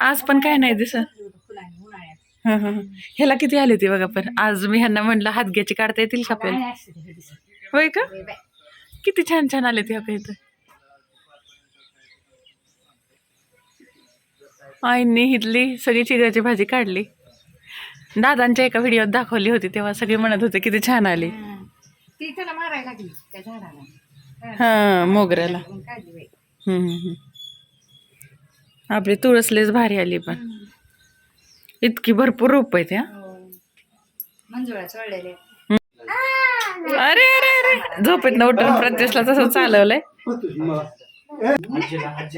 आज पण काय नाही दिसत. हं, हं, हं. ह्याला किती आले ते बघा पण. आज मी ह्यांना म्हणलं हातग्याची काढता येतील का आपल्याला होय का? किती छान छान आले ते आपल्या इथं. आईंनी इथली सगळी चिगळ्याची भाजी काढली. दादांच्या एका व्हिडिओत दाखवली होती तेव्हा सगळे म्हणत होते किती छान आली. ती त्याला मारायला लागली त्या झाडाला. हा मोगऱ्याला. हम्म. आपली तुळसलेच भारी आली पण. इतकी भरपूर रोप आहेत हा. मंजुळा चढलेले अरे अरे अरे. झोपेत न उठून प्रत्येशला तसं चालवलंय.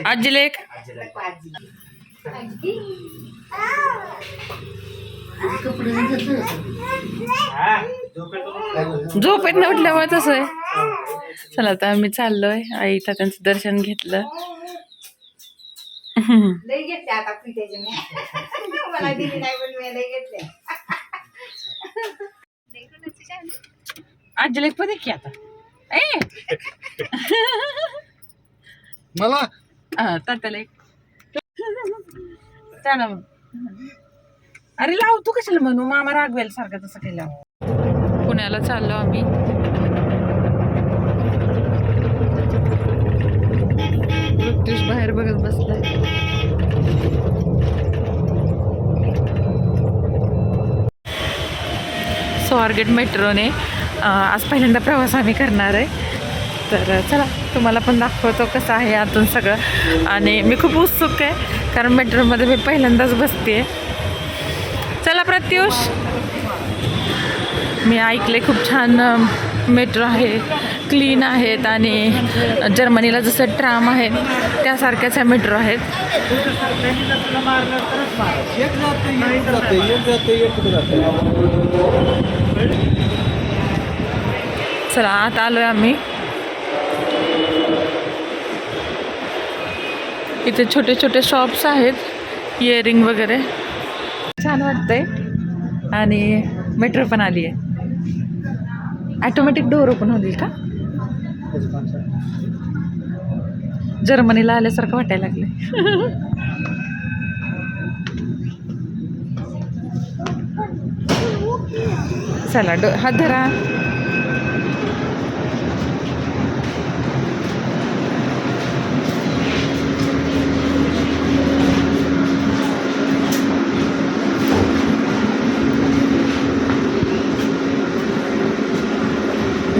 आजीला एक. झोपेत न उठल्यामुळे तसं आहे. चला आता आम्ही चाललोय. आई त्यांचं दर्शन घेतलं. लई घेतले आता मी. मला दिली नाही पण मी लई घेतले. लई एक पण एक की आता. ए! मला? तात्याला एक. चला मग. अरे लाव तू कशाला म्हणू? मामा रागवेल सारखं तसं केलं पुण्याला चाललो आम्ही. ऋतुष बाहेर बघत बसलाय. स्वारगेट मेट्रोने आज पहिल्यांदा प्रवास आम्ही करणार आहे. तर चला तुम्हाला पण दाखवतो कसं आहे आतून सगळं. आणि मी खूप उत्सुक आहे कारण मेट्रोमध्ये मी पहिल्यांदाच बसते चला प्रत्युष. मी ऐकले खूप छान मेट्रो आहे. क्लीन आहेत आणि जर्मनीला जसं ट्राम आहेत त्यासारख्याच ह्या मेट्रो आहेत. चला आता आलोय आम्ही. इथे छोटे छोटे शॉप्स आहेत इयरिंग वगैरे. छान वाटतंय. आणि मेट्रो पण आली आहे ॲटोमॅटिक डोअर ओपन होईल का? जर्मनीला आल्यासारखं वाटायला लागले चला डो हात धरा.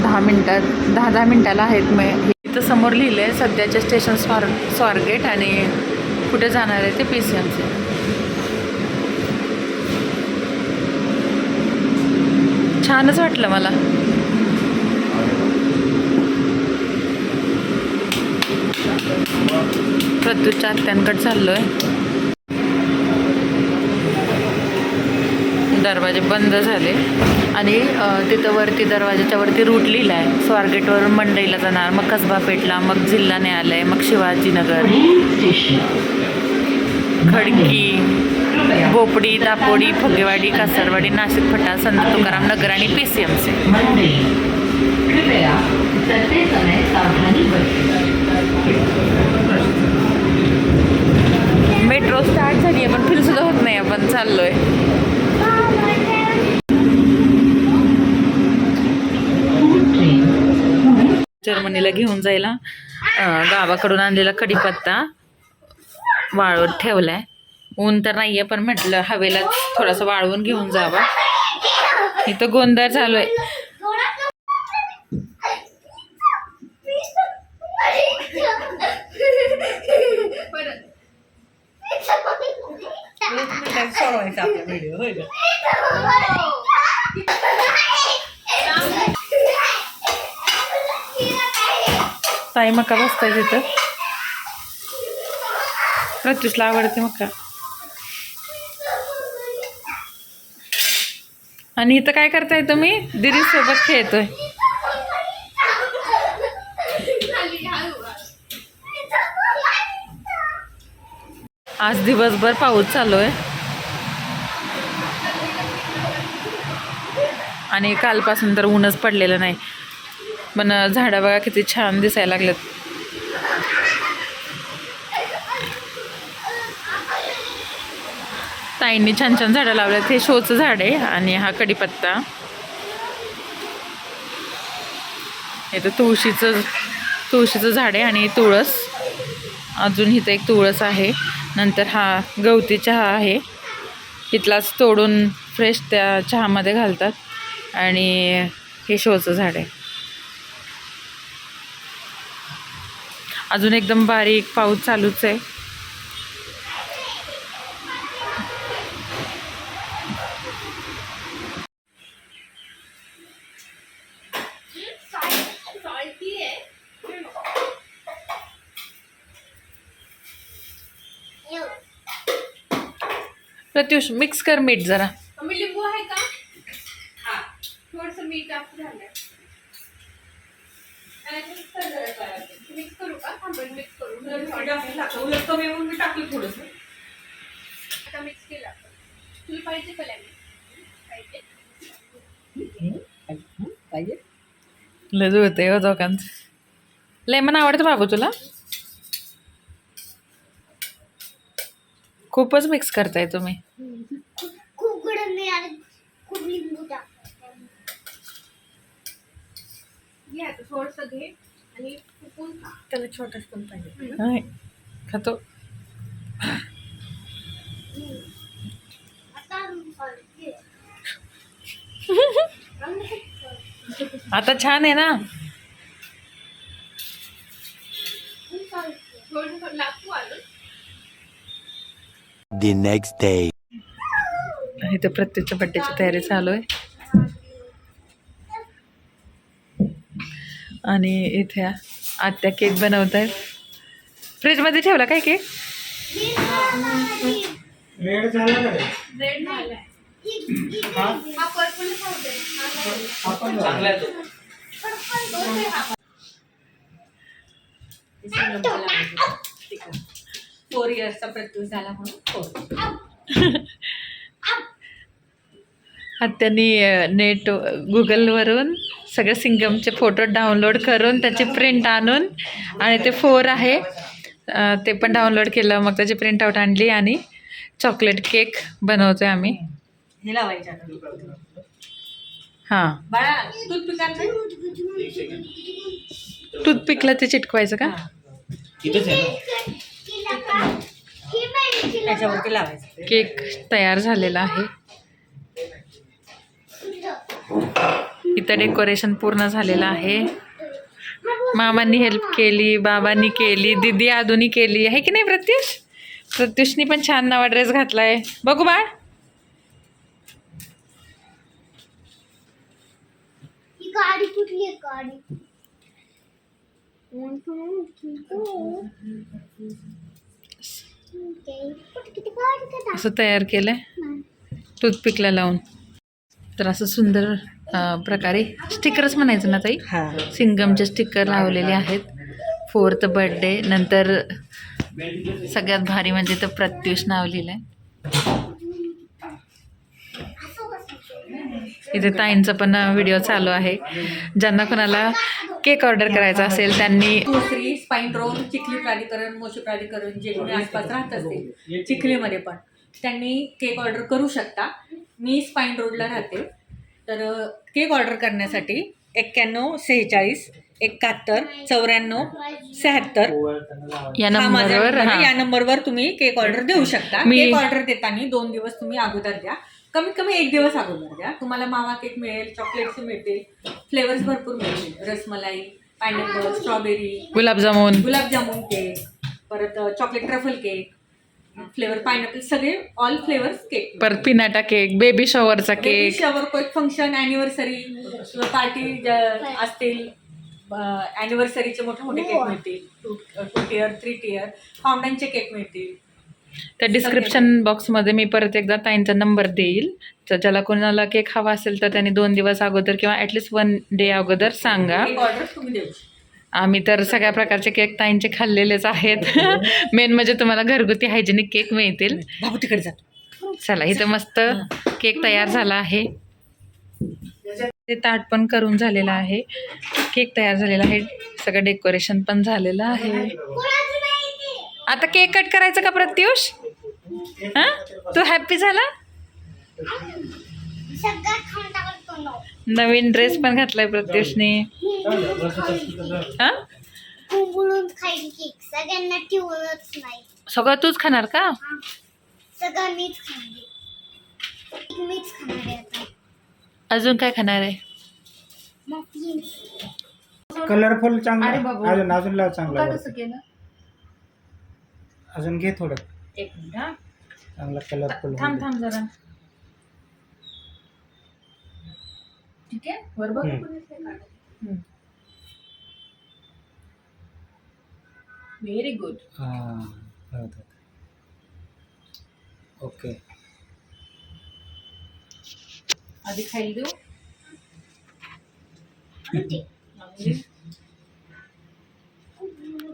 दहा मिनटात दहा दहा मिनटाला आहेत मग इथं समोर लिहिलं आहे सध्याचे स्टेशन स्वार स्वारगेट आणि कुठे जाणार आहे ते पी सी एमचे छानच वाटलं मला. प्रत्युच्या आत्यांकडे चाललो आहे दरवाजे बंद झाले. आणि तिथं वरती दरवाजाच्या वरती रूट लिहिला आहे स्वारगेटवरून मंडईला जाणार मग कसबा पेटला मग जिल्हा न्यायालय मग शिवाजीनगर खडकी भोपडी दापोडी फुगेवाडी कासरवाडी नाशिक फटा संत तुकाराम नगर आणि P C M C metro start झाली आहे पण फिर सुद्धा होत नाही आपण चाललोय. जर्मनीला घेऊन जायला गावाकडून आणलेला कढीपत्ता वाळवत ठेवलाय. ऊन तर नाहीये पण म्हटलं हवेला थोडासा वाळवून घेऊन जावा. इथं गोंधळ चालू आहे. ताई मका बसताय तिथं प्रत्युषला आवडते मका. आणि इथं काय करताय तुम्ही? दिदी सोबत खेळतोय. आज दिवसभर पाऊस चालू आहे आणि कालपासून तर ऊनच पडलेलं नाही. पण झाडं बघा किती छान दिसायला लागलेत. ताईंनी छान छान झाडं लावलेत. हे शोचं झाड आहे आणि हा कडीपत्ता हे तर तुळशीचं तुळशीचं झाड आहे आणि तुळस. अजून इथं एक तुळस आहे. नंतर हा गवती चहा आहे. इथलाच तोडून फ्रेश त्या चहामध्ये घालतात. आणि हे शोचं झाड आहे. अजून एकदम बारीक पाऊस चालूच आहे. प्रत्युष मिक्स कर मीठ जरा मम्मी लिंबू आहे का हा थोडस मीठ टाकून झालंय मिक्स करू का थांबून मिक्स करू आता मिक्स केला तुला पाहिजे का लेमन पाहिजे? लय जुळते हो दोघांचं. लेमन आवडतं बाबू तुला? खूपच मिक्स करताय तुम्ही. खूप गडद नाही आणि खूप लिंबू टाक. घे आता थोडस घे. आणि फुकून त्याला छोटा स्पून पाहिजे. नाही खातो. आता छान आहे ना? The next day. इथं प्रत्येकच्या बड्डेची तयारी चालू आहे. आणि इथे आत्या केक बनवत आहेत फ्रीजमध्ये ठेवला काय केक? हा? हा. फोर इयर्सचा प्रत्युष झाला. म्हणून फोर आत्यानी नेट गुगलवरून सगळे सिंगमचे फोटो डाउनलोड करून त्याची प्रिंट आणून आणि ते फोर आहे. ते पण डाउनलोड केलं मग त्याची प्रिंट आऊट आणली आणि चॉकलेट केक बनवतोय आम्ही. हे लावायचे आता. हां. बाळा दूध पिकांचं टूथपिकला ते चिटकवायचं का? केक तयार झालेला आहे. इथं डेकोरेशन पूर्ण झालेलं आहे. मामांनी हेल्प केली बाबांनी केली दिदी आदूनी केली. आहे की नाही प्रत्युष प्रत्युषनी पण छान नवा ड्रेस बघू बाळ. ही कुठली आहे? गाडी. का असं तयार केलंय? टूथपिकला लावून. तर असं सुंदर प्रकारे स्टिकरच म्हणायचं ना ताई? हा. सिंगमचे स्टिकर लावलेले आहेत. फोर्थ बर्थडे नंतर सगळ्यात भारी म्हणजे तर प्रत्युष नाव लिहिलं आहे इथे ताईंचा पण व्हिडिओ चालू आहे. ज्यांना कोणाला केक ऑर्डर करायचा असेल त्यांनी दुसरी स्पाईन रोल चिखली प्राधिकरण मोशी प्राधिकरण जे कोणी आसपास राहत असतील चिखलीमध्ये पण त्यांनी केक ऑर्डर करू शकता. मी स्पाईन रोडला राहते. तर केक ऑर्डर करण्यासाठी एक्क्याण्णव सेहेचाळीस एकाहत्तर चौऱ्याण्णव शहात्तर. या हा माझा नंबरवर number आहे. या नंबरवर तुम्ही केक ऑर्डर देऊ शकता. मी- केक ऑर्डर देताना दोन दिवस तुम्ही अगोदर द्या. कमीत कमी एक दिवस अगोदर द्या. तुम्हाला मावा केक मिळेल चॉकलेटचे मिळतील फ्लेवर्स भरपूर मिळतील. Rasmalai pineapple strawberry gulab jamun. Gulab jamun cake परत chocolate truffle cake flavour pineapple सगळे ऑल फ्लेवर्स केक परत पिनाटा केक बेबी शॉवरचा केक शवर कोई फंक्शन अॅनिव्हर्सरी किंवा पार्टी असतील अॅनिव्हर्सरीचे मोठे मोठे केक मिळतील. Two two tier three tier फाउंडनचे cake मिळतील. त्या डिस्क्रिप्शन बॉक्समध्ये मी परत एकदा ताईंचा नंबर देईल. तर ज्याला कोणाला केक हवा असेल तर त्यांनी दोन दिवस अगोदर किंवा ॲटलिस्ट वन डे अगोदर सांगा. केक ऑर्डर तुम्ही देऊ शकता. आम्ही तर सगळ्या प्रकारचे केक ताईंचे खाल्लेलेच आहेत. मेन म्हणजे तुम्हाला घरगुती हायजेनिक केक मिळतील. बाबू तिकडे जातो चला इथं मस्त केक तयार झाला आहे. ते ताट पण करून झालेलं आहे. केक तयार झालेला आहे. सगळं डेकोरेशन पण झालेलं आहे. आता केक कट करायचं का प्रत्युष? हा? तू हॅप्पी झाला? नवीन ड्रेस पण घातलाय प्रत्युषने हा? कुंबळून खाईल केक. सगळ्यांना ठेवूनच नाही. सगळं तूच खाणार का? हा. सगळं मीच खाणार. आहे. मीच खाणार आहे आता. अजून काय खाणार आहे? कलरफुल अरे चांगला बाबू. अजून अजून लाव चांगला का वर. तसं केलं? अजून घे थोडं. एक मिनिट हा. चांगला कलरफुल थांब थांब जरा. ठीक आहे वर बघ व्हेरी गुड हा ओके आधी खायला देऊ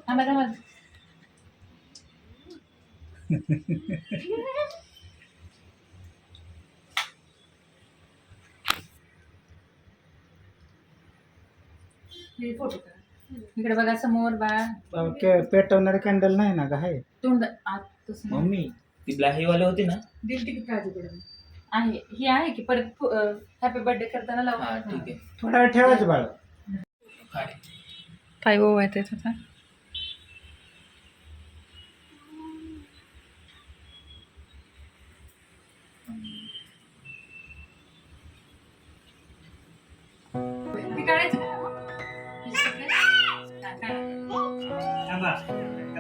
थांबा थांबा हे फोटो. इकडे बघा समोर बाळा. ओके पेटवणारे कॅन्डल नाही ना का आहे? तोंड आत तसं नाही. मम्मी ती ब्लाहीवाले होती ना? दिल तिकीट आहे ही आहे की परत हॅपी बर्थडे करताना हा लावू ठीक आहे. थोडा वेळ ठेवायचं बाळ. काढ. पाय ओवायत येत होता करायचं का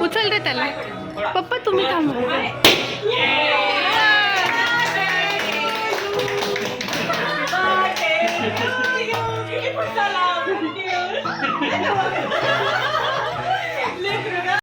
उचल रे त्याला. पप्पा तुम्ही थांबा.